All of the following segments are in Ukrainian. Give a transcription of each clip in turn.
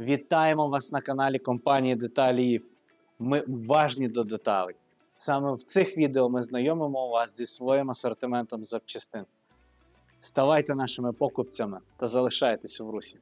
Вітаємо вас на каналі компанії Деталіїв. Ми уважні до деталей. Саме в цих відео ми знайомимо вас зі своїм асортиментом запчастин. Ставайте нашими покупцями та залишайтесь в русі.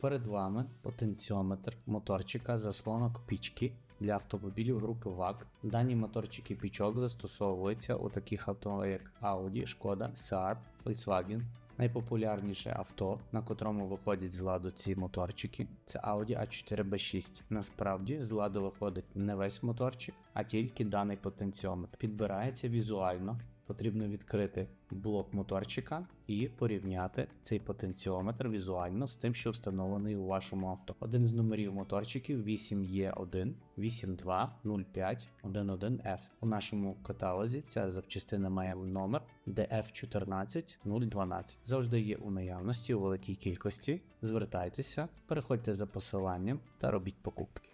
Перед вами потенціометр моторчика заслонок пічки для автомобілів групи ВАГ. Дані моторчики пічок застосовуються у таких авто, як Audi, Шкода, Seat, Volkswagen. Найпопулярніше авто, на котрому виходять з ладу ці моторчики, це Audi A4B6. Насправді з ладу виходить не весь моторчик, а тільки даний потенціометр. Підбирається візуально. Потрібно відкрити блок моторчика і порівняти цей потенціометр візуально з тим, що встановлений у вашому авто. Один з номерів моторчиків 8E1, 8205 11F. У нашому каталозі ця запчастина має номер DF14012. Завжди є у наявності у великій кількості. Звертайтеся, переходьте за посиланням та робіть покупки.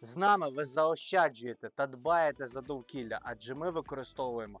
З нами ви заощаджуєте та дбаєте за довкілля, адже ми використовуємо